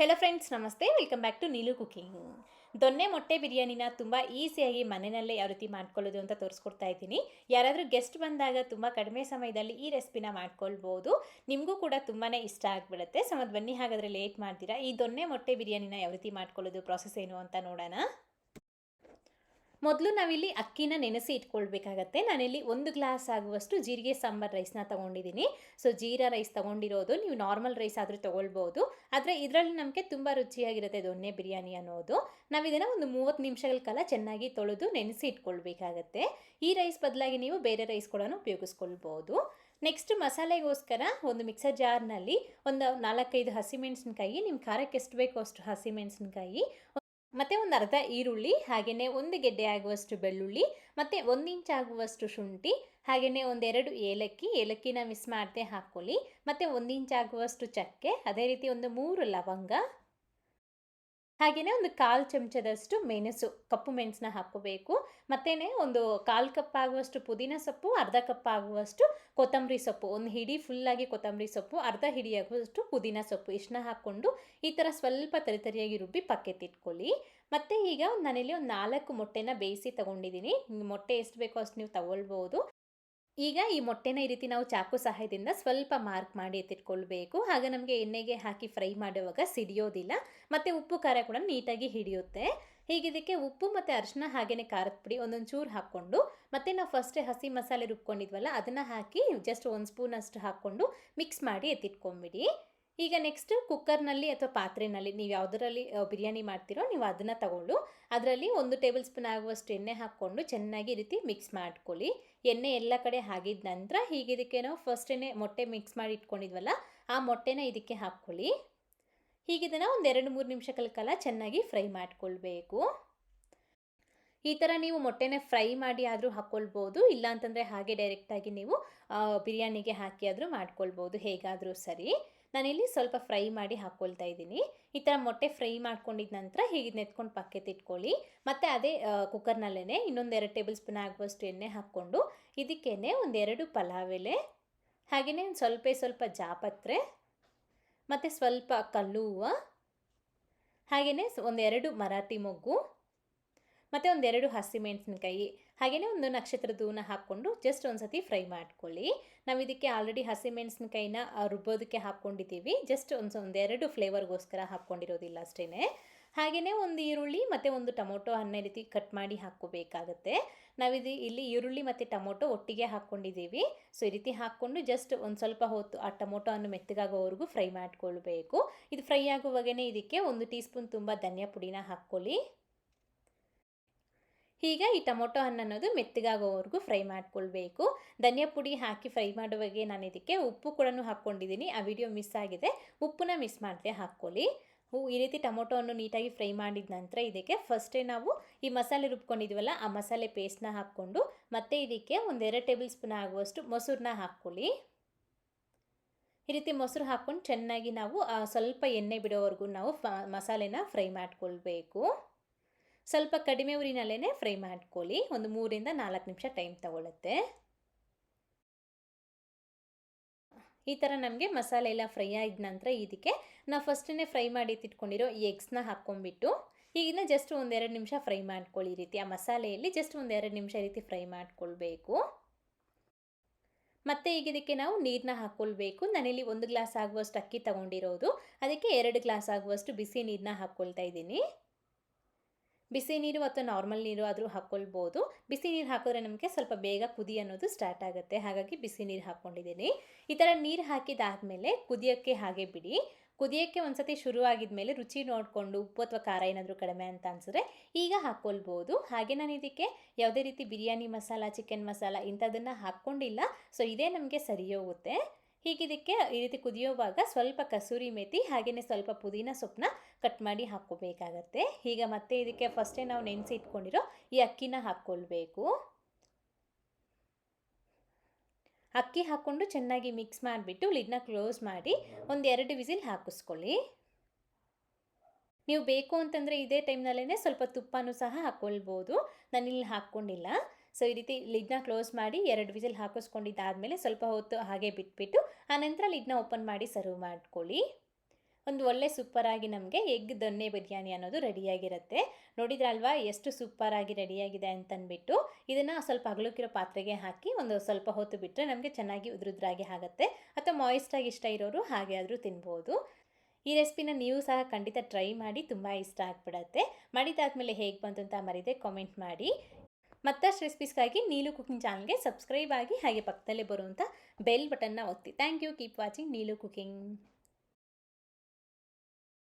Hello friends ನಮಸ್ತೆ. Welcome back to Neelu cooking ದೊನ್ನೆ ಮೊಟ್ಟೆ ಬಿರಿಯಾನಿನ ತುಂಬ ಈಸಿಯಾಗಿ ಮನೆಯಲ್ಲೇ ಯಾವ ರೀತಿ ಮಾಡ್ಕೊಳ್ಳೋದು ಅಂತ ತೋರಿಸ್ಕೊಡ್ತಾ ಇದ್ದೀನಿ. ಯಾರಾದರೂ ಗೆಸ್ಟ್ ಬಂದಾಗ ತುಂಬ ಕಡಿಮೆ ಸಮಯದಲ್ಲಿ ಈ ರೆಸಿಪಿನ ಮಾಡ್ಕೊಳ್ಬೋದು. ನಿಮಗೂ ಕೂಡ ತುಂಬಾ ಇಷ್ಟ ಆಗಿಬಿಡುತ್ತೆ. ಸೊ ಮತ್ತು ಬನ್ನಿ, ಹಾಗಾದರೆ ಲೇಟ್ ಮಾಡ್ತೀರಾ? ಈ ದೊನ್ನೆ ಮೊಟ್ಟೆ ಬಿರಿಯಾನಿನ ಯಾವ ರೀತಿ ಮಾಡ್ಕೊಳ್ಳೋದು ಪ್ರಾಸೆಸ್ ಏನು ಅಂತ ನೋಡೋಣ. ಮೊದಲು ನಾವಿಲ್ಲಿ ಅಕ್ಕಿನ ನೆನೆಸಿ ಇಟ್ಕೊಳ್ಬೇಕಾಗತ್ತೆ. ನಾನಿಲ್ಲಿ ಒಂದು ಗ್ಲಾಸ್ ಆಗುವಷ್ಟು ಜೀರಿಗೆ, ಸಾಂಬಾರ್ ರೈಸ್ನ ತೊಗೊಂಡಿದ್ದೀನಿ. ಸೊ, ಜೀರಾ ರೈಸ್ ತೊಗೊಂಡಿರೋದು, ನೀವು ನಾರ್ಮಲ್ ರೈಸ್ ಆದರೂ ತೊಗೊಳ್ಬೋದು. ಆದರೆ ಇದರಲ್ಲಿ ನಮಗೆ ತುಂಬ ರುಚಿಯಾಗಿರುತ್ತೆ ದೊನ್ನೆ ಬಿರಿಯಾನಿ ಅನ್ನೋದು. ನಾವು ಇದನ್ನು ಒಂದು ಮೂವತ್ತು ನಿಮಿಷಗಳ ಕಾಲ ಚೆನ್ನಾಗಿ ತೊಳೆದು ನೆನೆಸಿ ಇಟ್ಕೊಳ್ಬೇಕಾಗತ್ತೆ. ಈ ರೈಸ್ ಬದಲಾಗಿ ನೀವು ಬೇರೆ ರೈಸ್ ಕೂಡ ಉಪಯೋಗಿಸ್ಕೊಳ್ಬೋದು. ನೆಕ್ಸ್ಟ್ ಮಸಾಲೆಗೋಸ್ಕರ ಒಂದು ಮಿಕ್ಸರ್ ಜಾರ್ನಲ್ಲಿ ಒಂದು ನಾಲ್ಕೈದು ಹಸಿಮೆಣಸಿನಕಾಯಿ ನಿಮ್ಮ ಖಾರಕ್ಕೆ ಎಷ್ಟು ಬೇಕೋ ಅಷ್ಟು ಹಸಿಮೆಣಸಿನ್ಕಾಯಿ ಮತ್ತು ಒಂದು ಅರ್ಧ ಈರುಳ್ಳಿ ಹಾಗೆಯೇ ಒಂದು ಗೆಡ್ಡೆ ಆಗುವಷ್ಟು ಬೆಳ್ಳುಳ್ಳಿ, ಮತ್ತು ಒಂದು ಇಂಚ್ ಆಗುವಷ್ಟು ಶುಂಠಿ ಹಾಗೆಯೇ ಒಂದೆರಡು ಏಲಕ್ಕಿ, ಏಲಕ್ಕಿನ ಮಿಸ್ ಮಾಡದೆ ಹಾಕ್ಕೊಳ್ಳಿ. ಮತ್ತು ಒಂದು ಇಂಚ್ ಆಗುವಷ್ಟು ಚಕ್ಕೆ, ಅದೇ ರೀತಿ ಒಂದು ಮೂರು ಲವಂಗ ಹಾಗೆಯೇ ಒಂದು ಕಾಲು ಚಮಚದಷ್ಟು ಮೆಣಸು, ಕಪ್ಪು ಮೆಣಸನ್ನ ಹಾಕ್ಕೋಬೇಕು. ಮತ್ತೇ ಒಂದು ಕಾಲು ಕಪ್ ಆಗುವಷ್ಟು ಪುದೀನ ಸೊಪ್ಪು, ಅರ್ಧ ಕಪ್ ಆಗುವಷ್ಟು ಕೊತ್ತಂಬರಿ ಸೊಪ್ಪು. ಒಂದು ಹಿಡಿ ಫುಲ್ಲಾಗಿ ಕೊತ್ತಂಬರಿ ಸೊಪ್ಪು, ಅರ್ಧ ಹಿಡಿ ಆಗುವಷ್ಟು ಪುದೀನ ಸೊಪ್ಪು. ಇಷ್ಟನ್ನ ಹಾಕ್ಕೊಂಡು ಈ ಥರ ಸ್ವಲ್ಪ ತರಿತರಿಯಾಗಿ ರುಬ್ಬಿ ಪಕ್ಕೆತ್ತಿಟ್ಕೊಳ್ಳಿ ಮತ್ತು ಈಗ ನಾನಿಲ್ಲಿ ಒಂದು ನಾಲ್ಕು ಮೊಟ್ಟೆನ ಬೇಯಿಸಿ ತೊಗೊಂಡಿದ್ದೀನಿ ಮೊಟ್ಟೆ ಎಷ್ಟು ಬೇಕೋ ಅಷ್ಟು ನೀವು ತಗೊಳ್ಬೋದು. ಈಗ ಈ ಮೊಟ್ಟೆನ ಈ ರೀತಿ ನಾವು ಚಾಕು ಸಹಾಯದಿಂದ ಸ್ವಲ್ಪ ಮಾರ್ಕ್ ಮಾಡಿ ಎತ್ತಿಟ್ಕೊಳ್ಬೇಕು. ಆಗ ನಮಗೆ ಎಣ್ಣೆಗೆ ಹಾಕಿ ಫ್ರೈ ಮಾಡುವಾಗ ಸಿಡಿಯೋದಿಲ್ಲ. ಮತ್ತು ಉಪ್ಪು ಖಾರ ಕೂಡ ನೀಟಾಗಿ ಹಿಡಿಯುತ್ತೆ. ಹೀಗಿದಕ್ಕೆ ಉಪ್ಪು ಮತ್ತು ಅರಿಶಿನ ಹಾಗೆಯೇ ಖಾರದ ಪುಡಿ ಒಂದೊಂದು ಚೂರು ಹಾಕ್ಕೊಂಡು, ಮತ್ತು ನಾವು ಫಸ್ಟೇ ಹಸಿ ಮಸಾಲೆ ರುಬ್ಕೊಂಡಿದ್ವಲ್ಲ ಅದನ್ನು ಹಾಕಿ ಜಸ್ಟ್ ಒಂದು ಸ್ಪೂನ್ ಅಷ್ಟು ಹಾಕ್ಕೊಂಡು ಮಿಕ್ಸ್ ಮಾಡಿ ಎತ್ತಿಟ್ಕೊಂಬಿಡಿ ಈಗ ನೆಕ್ಸ್ಟ್ ಕುಕ್ಕರ್ನಲ್ಲಿ ಅಥವಾ ಪಾತ್ರೆನಲ್ಲಿ ನೀವು ಯಾವುದರಲ್ಲಿ ಬಿರಿಯಾನಿ ಮಾಡ್ತೀರೋ ನೀವು ಅದನ್ನು ತಗೊಂಡು ಅದರಲ್ಲಿ ಒಂದು ಟೇಬಲ್ ಸ್ಪೂನ್ ಆಗುವಷ್ಟು ಎಣ್ಣೆ ಹಾಕ್ಕೊಂಡು ಚೆನ್ನಾಗಿ ರೀತಿ ಮಿಕ್ಸ್ ಮಾಡ್ಕೊಳ್ಳಿ. ಎಣ್ಣೆ ಎಲ್ಲ ಕಡೆ ಆಗಿದ ನಂತರ ಹೀಗೆ ಇದಕ್ಕೆ ನಾವು ಫಸ್ಟ್ ಎಣ್ಣೆ ಮೊಟ್ಟೆ ಮಿಕ್ಸ್ ಮಾಡಿ ಇಟ್ಕೊಂಡಿದ್ವಲ್ಲ, ಆ ಮೊಟ್ಟೆನ ಇದಕ್ಕೆ ಹಾಕ್ಕೊಳ್ಳಿ. ಹೀಗಿದನ್ನು ಒಂದು ಎರಡು ಮೂರು ನಿಮಿಷಗಳ ಕಾಲ ಚೆನ್ನಾಗಿ ಫ್ರೈ ಮಾಡಿಕೊಳ್ಬೇಕು. ಈ ಥರ ನೀವು ಮೊಟ್ಟೆನ ಫ್ರೈ ಮಾಡಿ ಆದರೂ ಹಾಕ್ಕೊಳ್ಬೋದು, ಇಲ್ಲ ಅಂತಂದರೆ ಹಾಗೆ ಡೈರೆಕ್ಟಾಗಿ ನೀವು ಬಿರಿಯಾನಿಗೆ ಹಾಕಿ ಆದರೂ ಮಾಡ್ಕೊಳ್ಬೋದು, ಹೇಗಾದರೂ ಸರಿ. ನಾನಿಲ್ಲಿ ಸ್ವಲ್ಪ ಫ್ರೈ ಮಾಡಿ ಹಾಕ್ಕೊಳ್ತಾ ಇದ್ದೀನಿ. ಈ ಥರ ಮೊಟ್ಟೆ ಫ್ರೈ ಮಾಡ್ಕೊಂಡಿದ ನಂತರ ಹೀಗೆ ನೆತ್ಕೊಂಡು ಪಕ್ಕೆತ್ತಿಟ್ಕೊಳ್ಳಿ ಮತ್ತು ಅದೇ ಕುಕ್ಕರ್ನಲ್ಲೇ ಇನ್ನೊಂದು ಎರಡು ಟೇಬಲ್ ಸ್ಪೂನ್ ಆಗುವಷ್ಟು ಎಣ್ಣೆ ಹಾಕ್ಕೊಂಡು ಇದಕ್ಕೇ ಒಂದೆರಡು ಪಲಾವ್ ಎಲೆ ಹಾಗೆಯೇ ಒಂದು ಸ್ವಲ್ಪ ಸ್ವಲ್ಪ ಜಾಪತ್ರೆ, ಮತ್ತು ಸ್ವಲ್ಪ ಕಲ್ಲು ಹೂವು ಹಾಗೆಯೇ ಒಂದೆರಡು ಮರಾಠಿ ಮೊಗ್ಗು ಮತ್ತು ಒಂದೆರಡು ಹಸಿಮೆಣಸಿನಕಾಯಿ ಹಾಗೆಯೇ ಒಂದು ನಕ್ಷತ್ರ ದೂನ ಹಾಕ್ಕೊಂಡು ಜಸ್ಟ್ ಒಂದು ಸತಿ ಫ್ರೈ ಮಾಡ್ಕೊಳ್ಳಿ. ನಾವು ಇದಕ್ಕೆ ಆಲ್ರೆಡಿ ಹಸಿಮೆಣಸಿನ್ಕಾಯಿನ ರುಬ್ಬೋದಕ್ಕೆ ಹಾಕ್ಕೊಂಡಿದ್ದೀವಿ. ಜಸ್ಟ್ ಒಂದು ಒಂದೆರಡು ಫ್ಲೇವರ್ಗೋಸ್ಕರ ಹಾಕ್ಕೊಂಡಿರೋದಿಲ್ಲ ಅಷ್ಟೇ ಹಾಗೆಯೇ ಒಂದು ಈರುಳ್ಳಿ ಮತ್ತು ಒಂದು ಟೊಮೊಟೊ ಹಣ್ಣೆ ರೀತಿ ಕಟ್ ಮಾಡಿ ಹಾಕ್ಕೋಬೇಕಾಗತ್ತೆ. ನಾವಿದು ಇಲ್ಲಿ ಈರುಳ್ಳಿ ಮತ್ತು ಟೊಮೊಟೊ ಒಟ್ಟಿಗೆ ಹಾಕ್ಕೊಂಡಿದ್ದೀವಿ. ಸೊ ಈ ರೀತಿ ಹಾಕ್ಕೊಂಡು ಜಸ್ಟ್ ಒಂದು ಸ್ವಲ್ಪ ಹೊತ್ತು ಆ ಟೊಮೊಟೊ ಅನ್ನು ಮೆತ್ತಗಾಗೋವರೆಗೂ ಫ್ರೈ ಮಾಡಿಕೊಳ್ಬೇಕು. ಇದು ಫ್ರೈ ಆಗುವಾಗೇ ಇದಕ್ಕೆ ಒಂದು ಟೀ ಸ್ಪೂನ್ ತುಂಬ ಧನಿಯಾ ಪುಡಿನ ಹಾಕ್ಕೊಳ್ಳಿ. ಈಗ ಈ ಟೊಮೊಟೊ ಹಣ್ಣು ಅನ್ನೋದು ಮೆತ್ತಗಾಗೋವರೆಗೂ ಫ್ರೈ ಮಾಡ್ಕೊಳ್ಬೇಕು. ಧನಿಯಾ ಪುಡಿ ಹಾಕಿ ಫ್ರೈ ಮಾಡುವಾಗೆ ನಾನು ಇದಕ್ಕೆ ಉಪ್ಪು ಕೂಡ ಹಾಕ್ಕೊಂಡಿದ್ದೀನಿ. ಆ ವಿಡಿಯೋ ಮಿಸ್ ಆಗಿದೆ, ಉಪ್ಪನ್ನ ಮಿಸ್ ಮಾಡದೆ ಹಾಕ್ಕೊಳ್ಳಿ. ಈ ರೀತಿ ಟೊಮೊಟೊವನ್ನು ನೀಟಾಗಿ ಫ್ರೈ ಮಾಡಿದ ನಂತರ ಇದಕ್ಕೆ ಫಸ್ಟೇ ನಾವು ಈ ಮಸಾಲೆ ರುಬ್ಕೊಂಡಿದ್ವಲ್ಲ, ಆ ಮಸಾಲೆ ಪೇಸ್ಟ್ನ ಹಾಕ್ಕೊಂಡು ಮತ್ತೆ ಇದಕ್ಕೆ ಒಂದೆರಡು ಟೇಬಲ್ ಸ್ಪೂನ್ ಆಗುವಷ್ಟು ಮೊಸರನ್ನ ಹಾಕ್ಕೊಳ್ಳಿ. ಈ ರೀತಿ ಮೊಸರು ಹಾಕ್ಕೊಂಡು ಚೆನ್ನಾಗಿ ನಾವು ಸ್ವಲ್ಪ ಎಣ್ಣೆ ಬಿಡೋವರೆಗೂ ನಾವು ಮಸಾಲೆನ ಫ್ರೈ ಮಾಡ್ಕೊಳ್ಬೇಕು. ಸ್ವಲ್ಪ ಕಡಿಮೆ ಉರಿನಲ್ಲೇ ಫ್ರೈ ಮಾಡ್ಕೊಳ್ಳಿ. ಒಂದು ಮೂರಿಂದ ನಾಲ್ಕು ನಿಮಿಷ ಟೈಮ್ ತಗೊಳ್ಳುತ್ತೆ ಈ ಥರ ನಮಗೆ ಮಸಾಲೆ ಎಲ್ಲ ಫ್ರೈ ಆಗಿದ ನಂತರ ಇದಕ್ಕೆ ನಾವು ಫಸ್ಟೇ ಫ್ರೈ ಮಾಡಿ ಇಟ್ಕೊಂಡಿರೋ ಈ ಎಗ್ಸ್ನ ಹಾಕ್ಕೊಂಡ್ಬಿಟ್ಟು ಈಗಿನ ಜಸ್ಟ್ ಒಂದೆರಡು ನಿಮಿಷ ಫ್ರೈ ಮಾಡ್ಕೊಳ್ಳಿ ರೀತಿ. ಆ ಮಸಾಲೆಯಲ್ಲಿ ಜಸ್ಟ್ ಒಂದೆರಡು ನಿಮಿಷ ರೀತಿ ಫ್ರೈ ಮಾಡ್ಕೊಳ್ಬೇಕು. ಮತ್ತು ಈಗ ಇದಕ್ಕೆ ನಾವು ನೀರನ್ನ ಹಾಕ್ಕೊಳ್ಬೇಕು. ನಾನಿಲ್ಲಿ ಒಂದು ಗ್ಲಾಸ್ ಆಗುವಷ್ಟು ಅಕ್ಕಿ ತಗೊಂಡಿರೋದು. ಅದಕ್ಕೆ ಎರಡು ಗ್ಲಾಸ್ ಆಗುವಷ್ಟು ಬಿಸಿ ನೀರನ್ನ ಹಾಕ್ಕೊಳ್ತಾ ಇದ್ದೀನಿ. ಬಿಸಿ ನೀರು ಅಥವಾ ನಾರ್ಮಲ್ ನೀರು ಆದರೂ ಹಾಕ್ಕೊಳ್ಬೋದು ಬಿಸಿ ನೀರು ಹಾಕಿದ್ರೆ ನಮಗೆ ಸ್ವಲ್ಪ ಬೇಗ ಕುದಿ ಅನ್ನೋದು ಸ್ಟಾರ್ಟ್ ಆಗುತ್ತೆ. ಹಾಗಾಗಿ ಬಿಸಿ ನೀರು ಹಾಕ್ಕೊಂಡಿದ್ದೀನಿ ಈ ಥರ ನೀರು ಹಾಕಿದಾದಮೇಲೆ ಕುದಿಯೋಕ್ಕೆ ಹಾಗೆ ಬಿಡಿ. ಕುದಿಯೋಕ್ಕೆ ಒಂದು ಸತಿ ಶುರು ಆಗಿದ್ಮೇಲೆ ರುಚಿ ನೋಡಿಕೊಂಡು ಉಪ್ಪು ಅಥವಾ ಖಾರ ಏನಾದರೂ ಕಡಿಮೆ ಅಂತ ಅನಿಸಿದ್ರೆ ಈಗ ಹಾಕ್ಕೊಳ್ಬೋದು ಹಾಗೆ ನಾನು ಇದಕ್ಕೆ ಯಾವುದೇ ರೀತಿ ಬಿರಿಯಾನಿ ಮಸಾಲ ಚಿಕನ್ ಮಸಾಲ ಇಂಥದನ್ನು ಹಾಕ್ಕೊಂಡಿಲ್ಲ ಸೊ ಇದೇ ನಮಗೆ ಸರಿ ಹೋಗುತ್ತೆ. ಹೀಗಿದಕ್ಕೆ ಈ ರೀತಿ ಕುದಿಯೋವಾಗ ಸ್ವಲ್ಪ ಕಸೂರಿ ಮೇಥಿ ಹಾಗೆಯೇ ಸ್ವಲ್ಪ ಪುದೀನ ಸೊಪ್ಪನ್ನ ಕಟ್ ಮಾಡಿ ಹಾಕ್ಕೋಬೇಕಾಗತ್ತೆ. ಈಗ ಮತ್ತೆ ಇದಕ್ಕೆ ಫಸ್ಟೇ ನಾವು ನೆನೆಸಿ ಇಟ್ಕೊಂಡಿರೋ ಈ ಅಕ್ಕಿನ ಹಾಕ್ಕೊಳ್ಬೇಕು. ಅಕ್ಕಿ ಹಾಕ್ಕೊಂಡು ಚೆನ್ನಾಗಿ ಮಿಕ್ಸ್ ಮಾಡಿಬಿಟ್ಟು ಲಿಡ್ನ ಕ್ಲೋಸ್ ಮಾಡಿ ಒಂದು ಎರಡು ವಿಸಿಲ್ ಹಾಕಿಸ್ಕೊಳ್ಳಿ. ನೀವು ಬೇಕು ಅಂತಂದರೆ ಇದೇ ಟೈಮ್ನಲ್ಲೇ ಸ್ವಲ್ಪ ತುಪ್ಪನೂ ಸಹ ಹಾಕ್ಕೊಳ್ಬೋದು. ನಾನಿಲ್ಲಿ ಹಾಕ್ಕೊಂಡಿಲ್ಲ. ಸೊ, ಈ ರೀತಿ ಲಿಡ್ನ ಕ್ಲೋಸ್ ಮಾಡಿ ಎರಡು ವಿಸಿಲ್ ಹಾಕಿಸ್ಕೊಂಡಿದ್ದಾದಮೇಲೆ ಸ್ವಲ್ಪ ಹೊತ್ತು ಹಾಗೆ ಬಿಟ್ಬಿಟ್ಟು ಆನಂತರ ಲಿಡ್ನ ಓಪನ್ ಮಾಡಿ ಸರ್ವ್ ಮಾಡ್ಕೊಳ್ಳಿ. ಒಂದು ಒಳ್ಳೆ ಸೂಪರಾಗಿ ನಮಗೆ ಎಗ್ ದೊನ್ನೆ ಬಿರಿಯಾನಿ ಅನ್ನೋದು ರೆಡಿಯಾಗಿರುತ್ತೆ. ನೋಡಿದ್ರಲ್ವಾ, ಎಷ್ಟು ಸೂಪರಾಗಿ ರೆಡಿಯಾಗಿದೆ ಅಂತಂದ್ಬಿಟ್ಟು ಇದನ್ನು ಸ್ವಲ್ಪ ಅಗಲಕ್ಕಿರೋ ಪಾತ್ರೆಗೆ ಹಾಕಿ ಒಂದು ಸ್ವಲ್ಪ ಹೊತ್ತು ಬಿಟ್ಟರೆ ನಮಗೆ ಚೆನ್ನಾಗಿ ಉದುರುದ್ರಾಗಿ ಆಗುತ್ತೆ. ಅಥವಾ ಮಾಯಿಸ್ಟಾಗಿ ಇಷ್ಟ ಇರೋರು ಹಾಗೆ ಆದರೂ ತಿನ್ಬೋದು. ಈ ರೆಸಿಪಿನ ನೀವು ಸಹ ಖಂಡಿತ ಟ್ರೈ ಮಾಡಿ ತುಂಬ ಇಷ್ಟ ಆಗ್ಬಿಡತ್ತೆ. ಮಾಡಿದಾದ್ಮೇಲೆ ಹೇಗೆ ಬಂತು ಅಂತ ಮರಿದೆ ಕಾಮೆಂಟ್ ಮಾಡಿ. ಮತ್ತಷ್ಟು ರೆಸಿಪೀಸ್ಗಾಗಿ ನೀಲು ಕುಕಿಂಗ್ ಚಾನಲ್ಗೆ ಸಬ್ಸ್ಕ್ರೈಬ್ ಆಗಿ ಹಾಗೆ ಪಕ್ಕದಲ್ಲೇ ಬರುವಂಥ ಬೆಲ್ ಬಟನ್ನ ಒತ್ತಿ. Thank you keep watching Neelu cooking